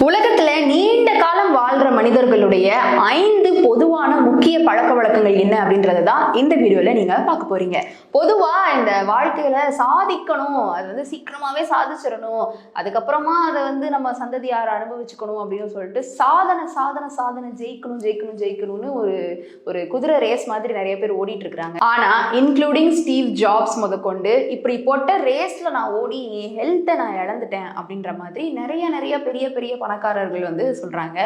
உலகத்துல நீண்ட காலம் வாழ்ற மனிதர்களுடைய ஐந்து பொதுவான முக்கிய பழக்க வழக்கங்கள் என்ன அப்படின்றத தான் இந்த வீடியோல நீங்க பார்க்க போறீங்க. பொதுவா இந்த வாழ்க்கையில சாதிக்கணும் அது வந்து சீக்கிரமாவே சாதிச்சிடணும் அதுக்கப்புறமா அதை வந்து நம்ம சந்ததியார் அனுபவிச்சுக்கணும் அப்படின்னு சொல்லிட்டு சாதனை சாதனை சாதனை ஜெயிக்கணும் ஜெயிக்கணும் ஜெயிக்கணும்னு ஒரு ஒரு குதிரை ரேஸ் மாதிரி நிறைய பேர் ஓடிட்டு இருக்கிறாங்க. ஆனா இன்க்ளூடிங் ஸ்டீவ் ஜாப்ஸ் முதற்கொண்டு இப்படி போட்ட ரேஸ்ல நான் ஓடி என் ஹெல்த்தை நான் இழந்துட்டேன் அப்படின்ற மாதிரி நிறைய நிறைய பெரிய பெரிய பணக்காரர்கள் வந்து சொல்றாங்க.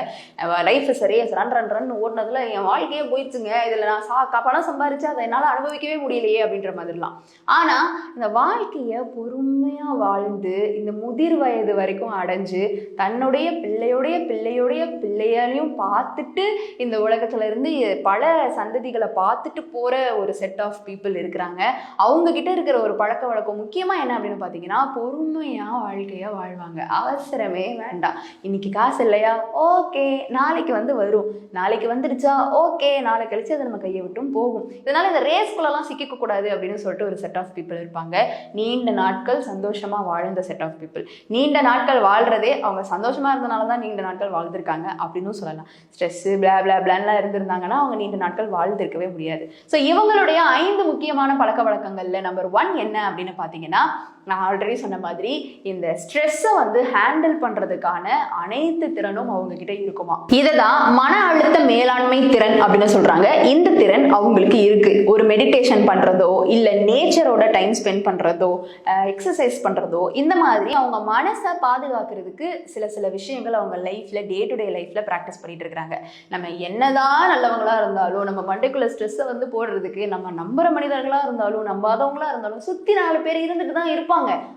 லைஃப் சரியா ரன் ரன் ரன் ஓடினதுல என் வாழ்க்கையே போயிடுச்சுங்க. இதில் நான் சா க- பணம் சம்பாரிச்சு அதை என்னால் அனுபவிக்கவே முடியலையே அப்படின்ற மாதிரிலாம். ஆனா இந்த வாழ்க்கையை பொறுமையா வாழ்ந்து இந்த முதிர் வயது வரைக்கும் அடைஞ்சு தன்னுடைய பிள்ளையுடைய பிள்ளையுடைய பிள்ளையாலையும் பார்த்துட்டு இந்த உலகத்துல இருந்து பல சந்ததிகளை பார்த்துட்டு போற ஒரு செட் ஆஃப் பீப்புள் இருக்கிறாங்க. அவங்க கிட்ட இருக்கிற ஒரு பழக்க வழக்கம் முக்கியமா என்ன அப்படின்னு பார்த்தீங்கன்னா பொறுமையாக வாழ்க்கையாக வாழ்வாங்க. அவசரமே வேண்டாம். இன்னைக்கு காசு இல்லையா? ஓகே நாளைக்கு வந்து வரும். நாளைக்கு வந்துடுச்சா? ஓகே நாளை கழிச்சு அதை நம்ம கையை விட்டும் போகும். இதனால இந்த ரேஸ்குள்ளெல்லாம் சிக்கிக்க கூடாது அப்படின்னு சொல்லிட்டு ஒரு செட் ஆஃப் பீப்புள் இருப்பாங்க. நீண்ட நாட்கள் சந்தோஷமா வாழ்ந்த செட் ஆஃப் பீப்புள் நீண்ட நாட்கள் வாழ்றதே அவங்க சந்தோஷமா இருந்தனால தான் நீண்ட நாட்கள் வாழ்ந்திருக்காங்க அப்படின்னு சொல்லலாம். ஸ்ட்ரெஸ்ஸு பிளா பிளா பிளான்லாம் இருந்திருந்தாங்கன்னா அவங்க நீண்ட நாட்கள் வாழ்ந்திருக்கவே முடியாது. ஸோ இவங்களுடைய ஐந்து முக்கியமான பழக்க வழக்கங்கள்ல நம்பர் ஒன் என்ன அப்படின்னு பார்த்தீங்கன்னா நான் ஆல்ரெடி சொன்ன மாதிரி இந்த ஸ்ட்ரெஸ்ஸை வந்து ஹேண்டில் பண்ணுறதுக்கான அனைத்து திறனும் அவங்க கிட்ட இருக்குமா? இதை தான் மன அழுத்த மேலாண்மை திறன் அப்படின்னு சொல்கிறாங்க இந்த திறன் அவங்களுக்கு இருக்குது ஒரு மெடிடேஷன் பண்ணுறதோ இல்லை நேச்சரோட டைம் ஸ்பெண்ட் பண்ணுறதோ எக்ஸசைஸ் பண்ணுறதோ இந்த மாதிரி அவங்க மனசை பாதுகாக்கிறதுக்கு சில சில விஷயங்கள் அவங்க லைஃப்பில் டே டு டே லைஃப்பில் ப்ராக்டிஸ் பண்ணிட்டு இருக்காங்க நம்ம என்னதான் நல்லவங்களாக இருந்தாலும் நம்ம மண்டைக்குள்ள ஸ்ட்ரெஸ்ஸை வந்து போடுறதுக்கு நம்ம நம்புற மனிதர்களாக இருந்தாலும் நம்பாதவங்களா இருந்தாலும் சுற்றி நாலு பேர் இருந்துட்டு தான் இருப்பாங்க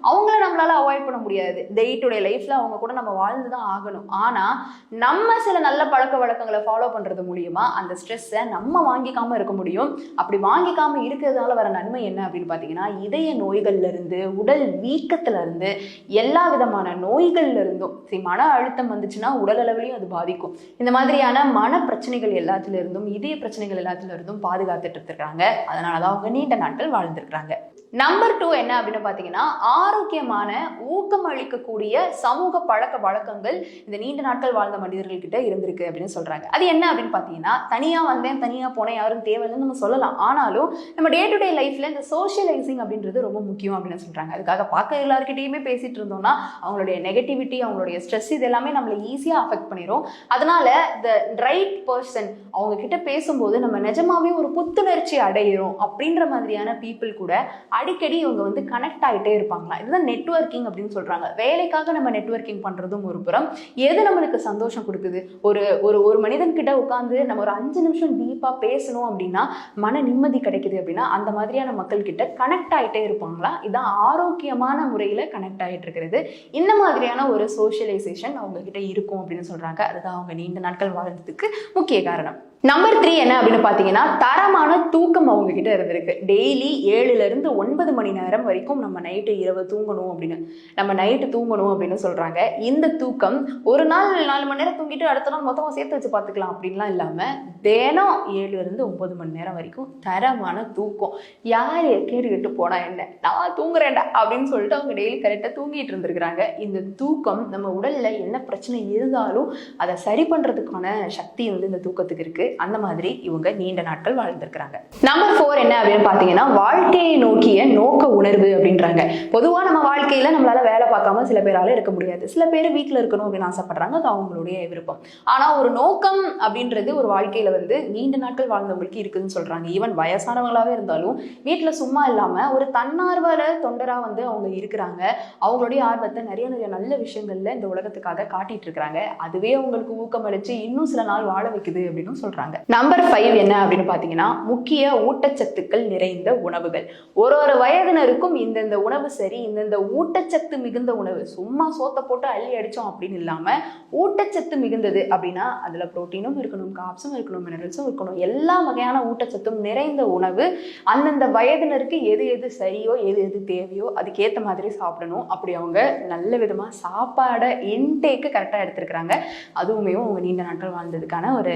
அவங்கள நம்மளால அவாய்ட் பண்ண முடியாது. டே டு டே லைஃப்ல அவங்க கூட நம்ம வாழ்ந்து தான் ஆகணும். ஆனா நம்ம சில நல்ல பழக்க வழக்கங்களை ஃபாலோ பண்றது மூலியமா அந்த ஸ்ட்ரெஸ்ஸை நம்ம வாங்கிக்காம இருக்க முடியும். அப்படி வாங்கிக்காம இருக்கிறதுனால வர நன்மை என்ன அப்படின்னு பார்த்தீங்கன்னா இதய நோய்கள்ல இருந்து உடல் வீக்கத்துல இருந்து எல்லா விதமான நோய்கள்ல இருந்தும் சரி மன அழுத்தம் வந்துச்சுன்னா உடல் அளவிலையும் அது பாதிக்கும். இந்த மாதிரியான மன பிரச்சனைகள் எல்லாத்துல இருந்தும் இதய பிரச்சனைகள் எல்லாத்துல இருந்தும் பாதுகாத்துட்டு இருக்காங்க அதனாலதான் அவங்க நீண்ட நாட்கள் வாழ்ந்திருக்கிறாங்க. நம்பர் டூ என்ன அப்படின்னு பார்த்தீங்கன்னா ஆரோக்கியமான ஊக்கம் அளிக்கக்கூடிய சமூக பழக்க வழக்கங்கள் இந்த நீண்ட நாட்கள் வாழ்ந்த மனிதர்கள் கிட்ட இருந்திருக்கு அப்படின்னு சொல்றாங்க. அது என்ன அப்படின்னு பார்த்தீங்கன்னா தனியா வந்தேன் தனியா போனேன் யாரும் தேவையில்லைன்னு நம்ம சொல்லலாம். ஆனாலும் நம்ம டே டு டே லைஃப்ல இந்த சோஷியலைசிங் அப்படின்றது ரொம்ப முக்கியம் அப்படின்னு சொல்றாங்க. அதுக்காக பார்க்க எல்லாருக்கிட்டையுமே பேசிட்டு இருந்தோம்னா அவங்களுடைய நெகட்டிவிட்டி அவங்களுடைய ஸ்ட்ரெஸ் இது எல்லாமே நம்மளை ஈஸியாக அஃபெக்ட் பண்ணிடும் அதனால த ரைட் பர்சன் அவங்க கிட்ட பேசும்போது நம்ம நிஜமாவே ஒரு புத்துணர்ச்சி அடையிறோம் அப்படின்ற மாதிரியான பீப்புள் கூட அடிக்கடி இவங்க வந்து கனெக்ட் ஆகிட்டே இருப்பாங்களா? இதுதான் நெட்வொர்க்கிங் அப்படின்னு சொல்கிறாங்க வேலைக்காக நம்ம நெட்வொர்க்கிங் பண்ணுறதும் ஒரு புறம். எது நம்மளுக்கு சந்தோஷம் கொடுக்குது? ஒரு ஒரு ஒரு மனிதன்கிட்ட உட்காந்து நம்ம ஒரு அஞ்சு நிமிஷம் டீப்பாக பேசணும் அப்படின்னா மன நிம்மதி கிடைக்குது அப்படின்னா அந்த மாதிரியான மக்கள் கிட்ட கனெக்ட் ஆகிட்டே இருப்பாங்களா? இதான் ஆரோக்கியமான முறையில் கனெக்ட் ஆகிட்டு இருக்கிறது. இந்த மாதிரியான ஒரு சோஷியலைசேஷன் அவங்க கிட்ட இருக்கும் அப்படின்னு சொல்கிறாங்க அதுதான் அவங்க நீண்ட நாட்கள் வாழ்றதுக்கு முக்கிய காரணம். நம்பர் த்ரீ என்ன அப்படின்னு பார்த்தீங்கன்னா தரமான தூக்கம் அவங்க கிட்ட இருந்திருக்கு. டெய்லி ஏழுல இருந்து ஒன்பது மணி நேரம் வரைக்கும் நம்ம நைட்டு இரவு தூங்கணும் அப்படின்னு. நம்ம நைட்டு தூங்கணும் அப்படின்னு சொல்கிறாங்க இந்த தூக்கம் ஒரு நாள் நாலு மணி நேரம் தூங்கிட்டு அடுத்த நாள் மொத்தமாக சேர்த்து வச்சு பார்த்துக்கலாம் அப்படின்லாம் இல்லாமல் தினம் ஏழுல இருந்து ஒன்பது மணி நேரம் வரைக்கும் தரமான தூக்கம். யார் கேட்டுக்கிட்டு போனா என்ன? நான் தூங்குறேன்டா அப்படின்னு சொல்லிட்டு அவங்க டெய்லி கரெக்டாக தூங்கிட்டு இருந்திருக்கிறாங்க. இந்த தூக்கம் நம்ம உடலில் என்ன பிரச்சனை இருந்தாலும் அதை சரி பண்ணுறதுக்கான சக்தி வந்து இந்த தூக்கத்துக்கு இருக்குது அந்த மாதிரி இவங்க நீண்ட நாட்கள் வாழ்ந்திருக்கிறாங்க. நம்பர் ஃபோர் என்ன அப்படின்னு பார்த்தீங்கன்னா வாழ்க்கையை நோக்கிய நோக்க உணர்வு அப்படின்றாங்க. பொதுவா நம்ம வாழ்க்கையில நம்மளால வேலை பார்க்காம சில பேரால இருக்க முடியாது. சில பேர் வீட்டில் இருக்கணும் அப்படின்னு ஆசைப்படுறாங்க. அது அவங்களுடைய விருப்பம். ஆனா ஒரு நோக்கம் அப்படின்றது ஒரு வாழ்க்கையில வந்து நீண்ட நாட்கள் வாழ்ந்தவங்களுக்கு இருக்குதுன்னு சொல்றாங்க. ஈவன் வயசானவங்களாவே இருந்தாலும் வீட்டுல சும்மா இல்லாம ஒரு தன்னார்வல தொண்டரா வந்து அவங்க இருக்கிறாங்க. அவங்களுடைய ஆர்வத்தை நிறைய நிறைய நல்ல விஷயங்கள்ல இந்த உலகத்துக்காக காட்டிட்டு இருக்கிறாங்க. அதுவே அவங்களுக்கு ஊக்கம் அளிச்சு இன்னும் சில நாள் வாழ வைக்குது அப்படின்னு சொல்றாங்க. நம்பர் ஃபைவ் என்ன அப்படின்னு பாத்தீங்கன்னா முக்கிய ஊட்டச்சத்துக்கள் நிறைந்த உணவுகள். ஒரு ஒரு வயதினருக்கும் இந்தந்த உணவு சரி இந்தந்த ஊட்டச்சத்து மிகுந்த உணவு. சும்மா சோத்தை போட்டு அள்ளி அடித்தோம் அப்படின்னு இல்லாமல் ஊட்டச்சத்து மிகுந்தது அப்படின்னா அதில் புரோட்டீனும் இருக்கணும் காப்ஸும் இருக்கணும் மினரல்ஸும் இருக்கணும். எல்லா வகையான ஊட்டச்சத்தும் நிறைந்த உணவு அந்தந்த வயதினருக்கு எது எது சரியோ எது எது தேவையோ அதுக்கேற்ற மாதிரி சாப்பிடணும். அப்படி அவங்க நல்ல விதமாக சாப்பாடை இன்டேக்கு கரெக்டாக எடுத்துருக்குறாங்க. அதுவுமே அவங்க நீண்ட நாட்கள் வாழ்ந்ததுக்கான ஒரு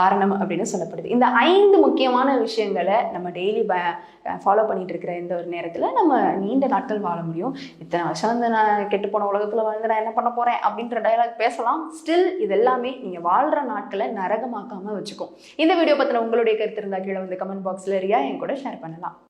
காரணம் அப்படின்னு சொல்லப்படுது. இந்த ஐந்து முக்கியமான விஷயங்களை நம்ம டெய்லி ஃபாலோ பண்ணிட்டு இருக்கிற இந்த ஒரு நேரத்தில் நம்ம நீண்ட நாட்கள் வாழ முடியும். இத்தனை வருஷம் வந்து நான் கெட்டு போன உலகத்தில் வாழ்ந்து நான் என்ன பண்ண போகிறேன் அப்படின்ற டயலாக் பேசலாம். ஸ்டில் இது எல்லாமே நீங்கள் வாழ்கிற நாட்களை நரகமாக்காமல் வச்சுக்கும். இந்த வீடியோ பற்றின உங்களுடைய கருத்து இருந்தால் கீழே வந்து கமெண்ட் பாக்ஸில் ரியா என் கூட ஷேர் பண்ணலாம்.